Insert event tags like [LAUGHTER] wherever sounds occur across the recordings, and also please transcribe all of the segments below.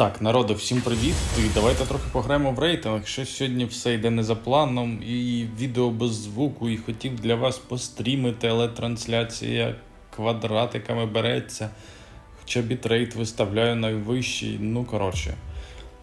Так, народу, всім привіт. І давайте трохи пограємо в рейтинг. Щось сьогодні все йде не за планом, і відео без звуку, і хотів для вас пострімити, але трансляція квадратиками береться. Хоча бітрейт виставляю найвищий. Ну, коротше.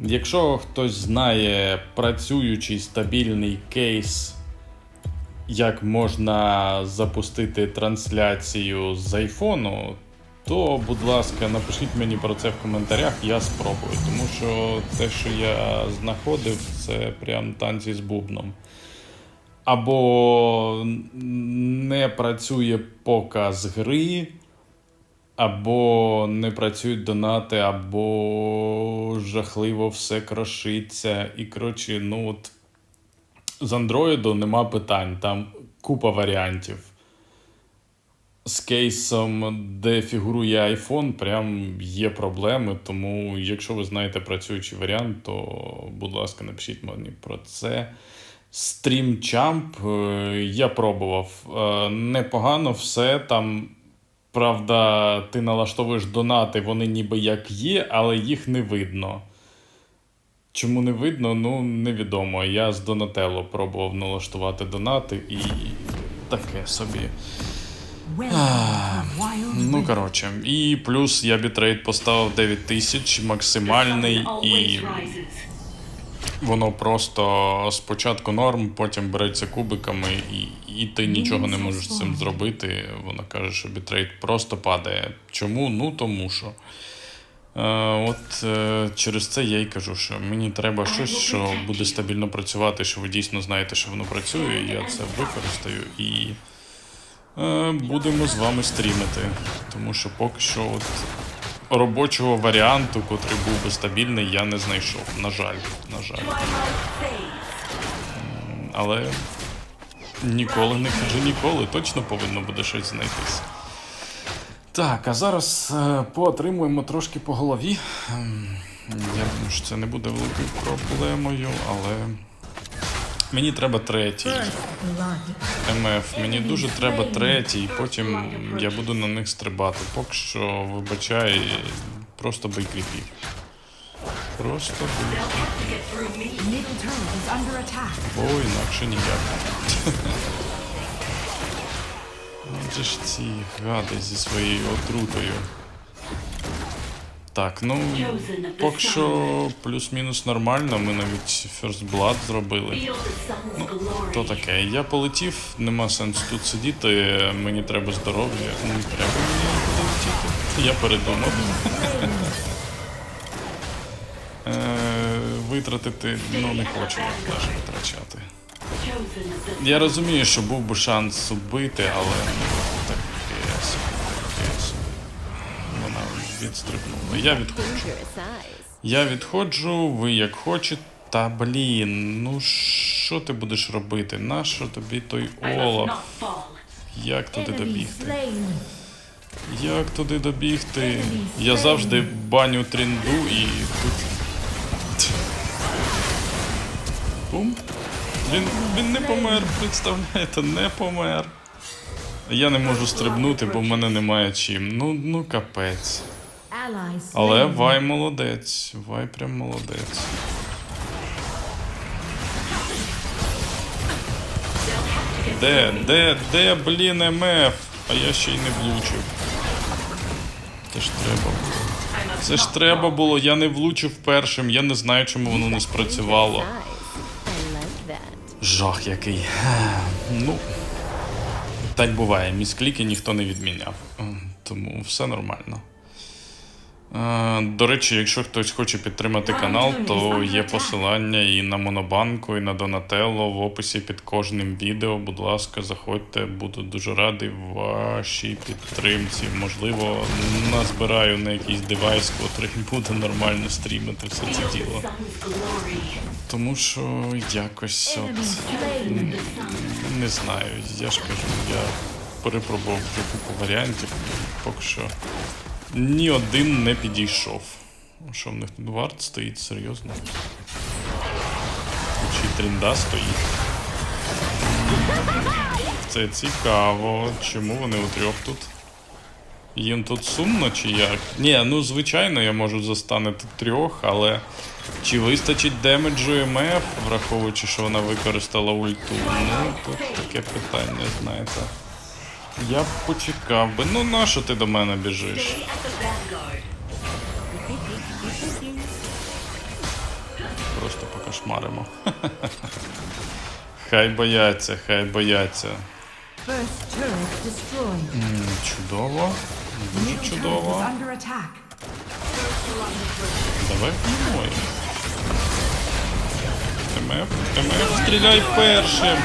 Якщо хтось знає працюючий стабільний кейс, як можна запустити трансляцію з айфону, то, будь ласка, напишіть мені про це в коментарях, я спробую. Тому що те, що я знаходив, це прям танці з бубном. Або не працює показ гри, або не працюють донати, або жахливо все крошиться. І коротше, ну от з Android нема питань, там купа варіантів. З кейсом, де фігурує iPhone, прям є проблеми. Тому, якщо ви знаєте працюючий варіант, то, будь ласка, напишіть мені про це. StreamChamp е, я пробував. Е, Непогано все. Там, правда, ти налаштовуєш донати, вони ніби як є, але їх не видно. Чому не видно, ну невідомо. Я з Donatello пробував налаштувати донати і таке собі. Ну, коротше, і плюс я бітрейт поставив 9000 максимальний, і воно просто спочатку норм, потім береться кубиками, і, і ти нічого не можеш з цим зробити. Вона каже, що бітрейт просто падає. Чому? Ну тому що. Е, от е, через це я й кажу, що мені треба щось, що буде стабільно працювати, що ви дійсно знаєте, що воно працює. і Я це використаю і будемо з вами стрімити. Тому що поки що от робочого варіанту, котрий був би стабільний, я не знайшов. На жаль, на жаль. Але ніколи не кажу ніколи, точно повинно буде щось знайтись. Так, а зараз е, поотримуємо трошки по голові. Ем, Я думаю, що це не буде великою проблемою, але мені треба третій. МФ, мені дуже треба третій, потім я буду на них стрибати. Поки що, вибачай, просто бий кріпів. Просто бий кріпів. Бо інакше ніяк. Отже ж ці гади зі своєю отрутою. Так, ну поки що плюс-мінус нормально, ми навіть First Blood зробили. Ну, то таке. Я полетів, нема сенсу тут сидіти, мені треба здоров'я. Не треба мені нікуди летіти. Я передумав. [LAUGHS] Е, Витратити, ну не хочу навіть витрачати. Я розумію, що був би шанс убити, але Вона відстрибнула. Я відходжу. Я відходжу, ви як хочете. Та блін, ну що ти будеш робити? Нащо тобі той Олаф? Як туди добігти? Як туди добігти? Я завжди баню трінду і тут. Бум. Він, він не помер, представляєте, не помер. Я не можу стрибнути, бо в мене немає чим. Ну, ну капець. Але. Вай молодець. Вай прям молодець. Де, де, де, блін, МФ? А я ще й не влучив. Це ж треба було. Це ж треба було, я не влучив першим, я не знаю, чому воно не спрацювало. Жах який. Ну. Так буває, міскліки ніхто не відміняв. Тому все нормально. Е, До речі, якщо хтось хоче підтримати канал, то є посилання і на Монобанку, і на Донателло в описі під кожним відео. Будь ласка, заходьте, буду дуже радий вашій підтримці. Можливо, назбираю на якийсь девайс, котрий [LAUGHS] буде нормально стрімити все це діло. Тому що якось от. Не знаю, я ж кажу, я перепробував купу варіантів, поки що ні один не підійшов. Що в них тут варт стоїть, серйозно? Чи трінда стоїть? Це цікаво. Чому вони у трьох тут? Їм тут сумно чи як? Ні, ну звичайно, я можу застанити трьох, але чи вистачить демеджу МФ, враховуючи, що вона використала ульту? Ну, тут таке питання, знаєте. Я б почекав би. Ну нащо ти до мене біжиш? Просто покошмаримо. Хай бояться, хай бояться. М, Чудово. Дуже чудово. Давай. МФ, МФ, стріляй першим.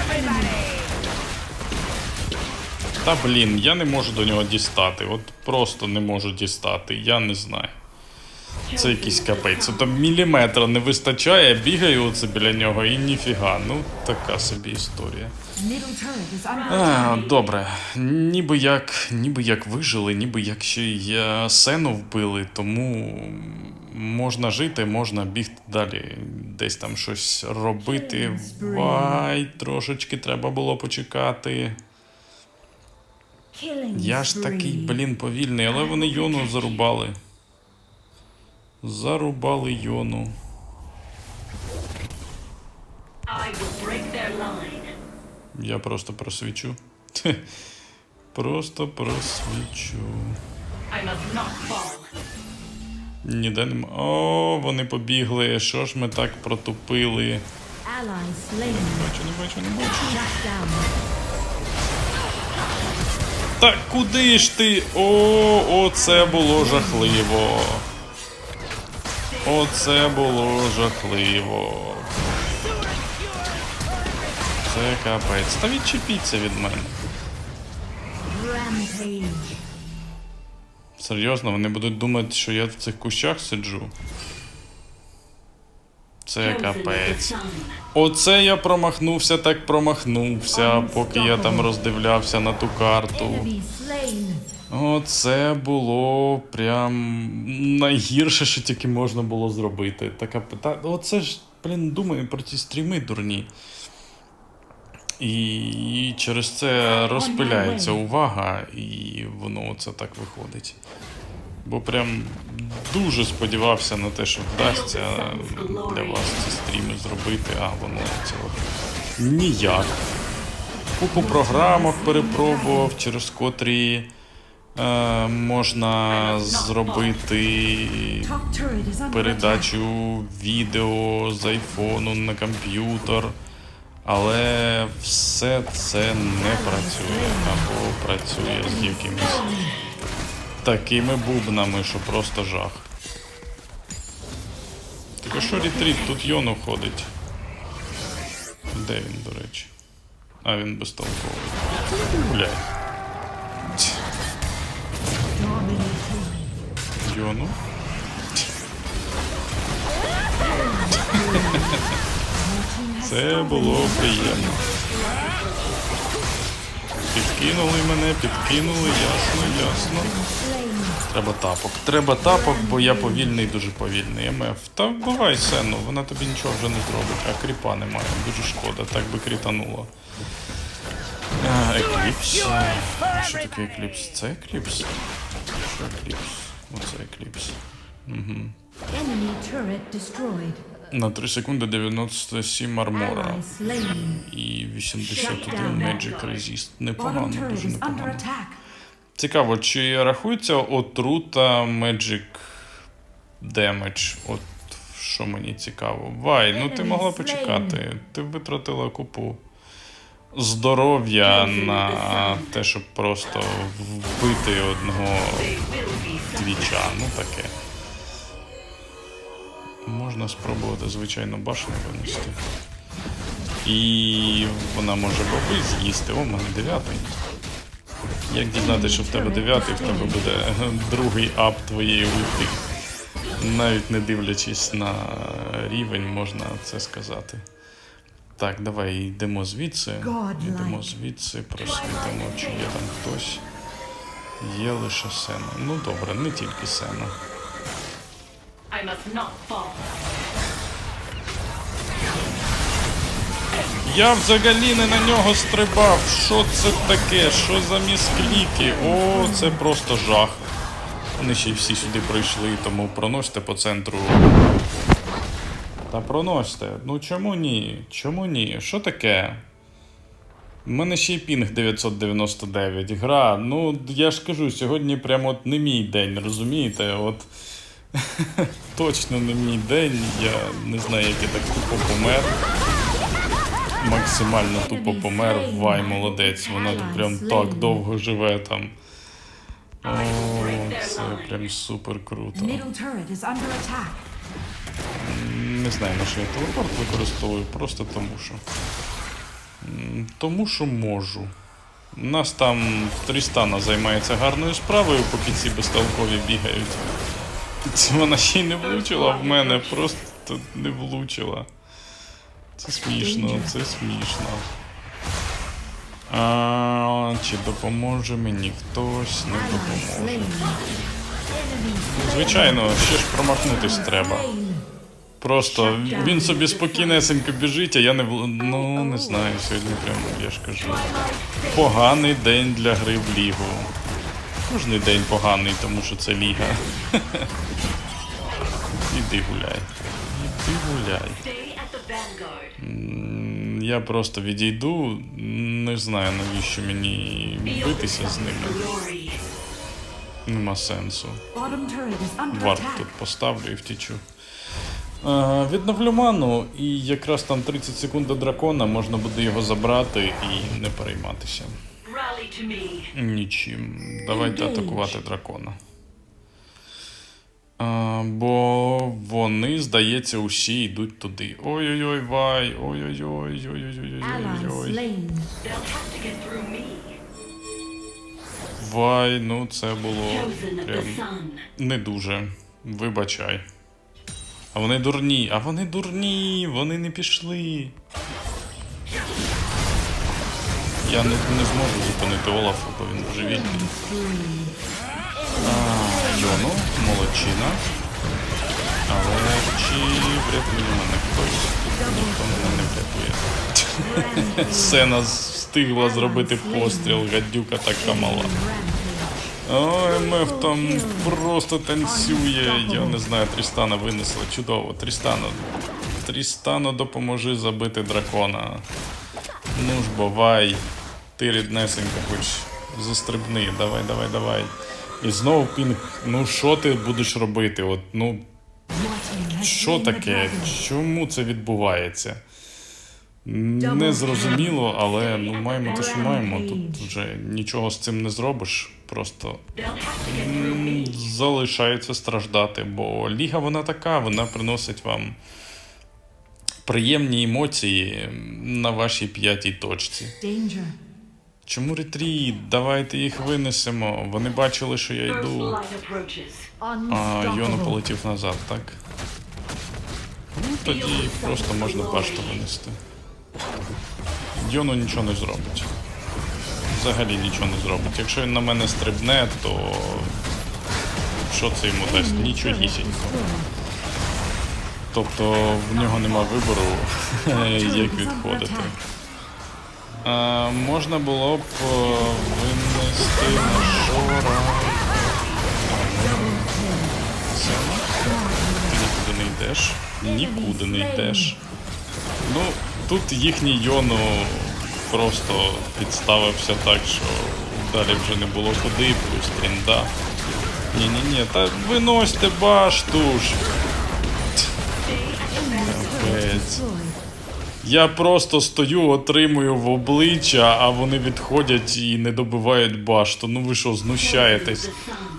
Та блін, я не можу до нього дістати. От просто не можу дістати, я не знаю. Це якийсь капець. Там міліметра не вистачає, бігаю оце біля нього і ніфіга. Ну, така собі історія. А, добре. Ніби як, ніби як вижили, ніби як ще й сену вбили, тому можна жити, можна бігти далі, десь там щось робити. Вай, трошечки треба було почекати. Я ж такий, блін, повільний, але вони Йону зарубали. Зарубали Йону. Я просто просвічу. Просто просвічу. Ніде нема. О, вони побігли. Що ж ми так протупили? Slain. Бачу, не бачу, не бачу. Та куди ж ти? О, оце було жахливо. Оце було жахливо. Це капець. Та відчепіться від мене. Серйозно, вони будуть думати, що я в цих кущах сиджу. Це капець. Оце я промахнувся, так промахнувся, поки я там роздивлявся на ту карту. Оце було прям найгірше, що тільки можна було зробити. Така пита. Оце ж, блін, думаю про ті стріми дурні. І через це розпиляється увага, і воно це так виходить. Бо прям дуже сподівався на те, що вдасться для вас ці стріми зробити, а воно цього ніяк. Купу програмок перепробував, через котрі е, можна зробити передачу відео з айфону на комп'ютер. Але все це не працює або працює з якимись такими бубнами, що просто жах. Так а що ретріт? Тут Йону ходить. Де він, до речі? А він безтолковий. Гуляй. Йону. Це було приємно. Підкинули мене, підкинули, ясно, ясно. Треба тапок. Треба тапок, бо я повільний, дуже повільний. МФ. Та вбивай сену, вона тобі нічого вже не зробить, а кріпа немає. Дуже шкода, так би крітануло. Екліпс. Що таке екліпс? Це екліпс? Що екліпс? Оце екліпс. Enemy turret destroyed. На 3 секунди 97 армора. І 81 Magic Resist. Непогано, дуже непогано. Цікаво, чи рахується отрута Magic Damage? От що мені цікаво. Вай, ну ти могла почекати. Ти витратила купу здоров'я на те, щоб просто вбити одного твіча. Ну таке. Можна спробувати, звичайно, башню винести. І вона може боби з'їсти. О, мене дев'ятий. Як дізнатися, що в тебе дев'ятий, в тебе буде [LAUGHS] другий ап твоєї ульти. Навіть не дивлячись на рівень, можна це сказати. Так, давай йдемо звідси. Йдемо звідси, просвітимо, чи є там хтось. Є лише сена. Ну добре, не тільки сена. I must not fall. Я взагалі не на нього стрибав. Що це таке? Що за міскліки? О, це просто жах. Вони ще й всі сюди прийшли, тому проносьте по центру. Та проносьте. Ну чому ні? Чому ні? Що таке? У мене ще й пінг 999. Гра, ну я ж кажу, сьогодні прямо от не мій день, розумієте? От [LAUGHS] точно не мій день. Я не знаю, як я так тупо помер. Максимально тупо помер. Вай, молодець. Вона тут прям так довго живе там. О, це прям супер круто. Не знаю, на що я телепорт використовую, просто тому що. Тому що можу. У нас там Трістана займається гарною справою, поки ці безтолкові бігають. [LAUGHS] Це вона ще й не влучила в мене, просто не влучила. Це смішно, це смішно. А, чи допоможе мені хтось? Не допоможе. Звичайно, ще ж промахнутись треба. Просто він собі спокійнесенько біжить, а я не вл- ну не знаю. Сьогодні прям я ж кажу. Поганий день для гри в лігу. Кожний день поганий, тому що це ліга. Іди гуляй. Іди гуляй. Я просто відійду, не знаю навіщо мені битися з ними. Нема сенсу. Варт тут поставлю і втічу. Е, відновлю ману, і якраз там 30 секунд до дракона можна буде його забрати і не перейматися. Нічим. Давайте атакувати дракона. А, бо вони, здається, усі йдуть туди. Ой-ой-ой, вай, ой-ой-ой, Ally ой-ой-ой-ой-ой. slain. They'll have to get through me. Вай, ну це було прям не дуже. Вибачай. А вони дурні, а вони дурні, вони не пішли. Я не, не зможу зупинити Олафа, бо він божевільний. А, Йону, молодчина. Але чи врятує мене хтось? Ніхто мене не врятує. [LAUGHS] Сена встигла зробити постріл, гадюка така мала. Ой, Меф там просто танцює. Я не знаю, Трістана винесла. Чудово. Трістано. Трістано, допоможи забити дракона. Ну ж бувай. Ти ріднесенька, хоч застрибни. Давай, давай, давай. І знову пінг. Ну що ти будеш робити? От, ну, що таке? Чому це відбувається? Не зрозуміло, але ну маємо те, що маємо. Тут вже нічого з цим не зробиш. Просто залишається страждати, бо ліга вона така, вона приносить вам приємні емоції на вашій п'ятій точці. Чому ретріт? Давайте їх винесемо. Вони бачили, що я йду. А Йону полетів назад, так? Ну тоді просто можна башту винести. Йону нічого не зробить. Взагалі нічого не зробить. Якщо він на мене стрибне, то що це йому дасть? Нічогісінько. Тобто в нього нема вибору, [LAUGHS] як відходити. А, можна було б е, винести. Це ти нікуди не йдеш. Нікуди не йдеш. Ну, тут їхній Йону просто підставився так, що далі вже не було куди, плюс трінда. Ні-ні-ні, та виносьте башту ж. Капець. Я просто стою, отримую в обличчя, а вони відходять і не добивають башту. Ну ви що, знущаєтесь?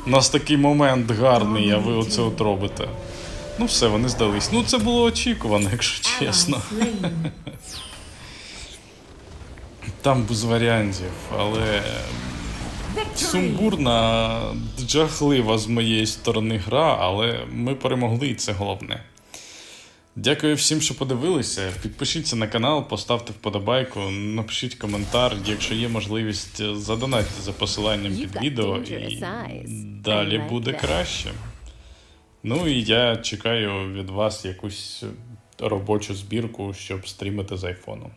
У нас такий момент гарний, а ви оце от робите. Ну все, вони здались. Ну це було очікувано, якщо чесно. Там без варіантів, але сумбурна, жахлива з моєї сторони гра, але ми перемогли, і це головне. Дякую всім, що подивилися. Підпишіться на канал, поставте вподобайку, напишіть коментар. Якщо є можливість, задонатьте за посиланням під відео, і далі буде краще. Ну і я чекаю від вас якусь робочу збірку, щоб стрімити з айфону.